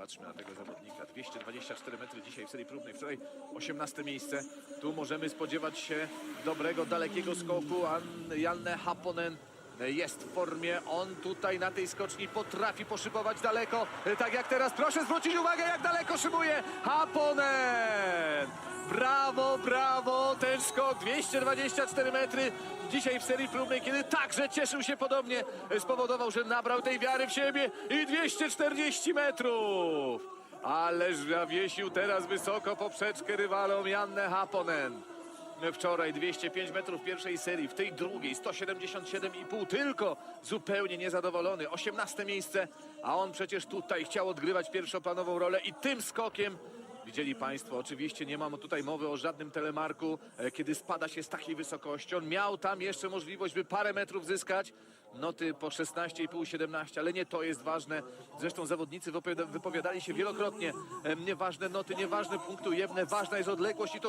Patrzmy na tego zawodnika. 224 metry dzisiaj w serii próbnej. Wczoraj 18 miejsce. Tu możemy spodziewać się dobrego, dalekiego skoku. An Janne Haponen jest w formie. On tutaj na tej skoczni potrafi poszybować daleko. Tak jak teraz. Proszę zwrócić uwagę, jak daleko szybuje Haponen. Brawo, skok 224 metry dzisiaj w serii próbnej, kiedy także cieszył się podobnie, spowodował, że nabrał tej wiary w siebie i 240 metrów. Ależ zawiesił teraz wysoko poprzeczkę rywalom Janne Haponen. Wczoraj 205 metrów pierwszej serii, w tej drugiej 177,5 tylko zupełnie niezadowolony. 18 miejsce, a on przecież tutaj chciał odgrywać pierwszoplanową rolę i tym skokiem Widzieli Państwo, oczywiście nie mam tutaj mowy o żadnym telemarku, e, kiedy spada się z takiej wysokości. On miał tam jeszcze możliwość, by parę metrów zyskać. Noty po 16,5, 17, ale nie to jest ważne. Zresztą zawodnicy wypowiada- wypowiadali się wielokrotnie. E, Nieważne noty, nieważne punkty ujemne, ważna jest odległość i to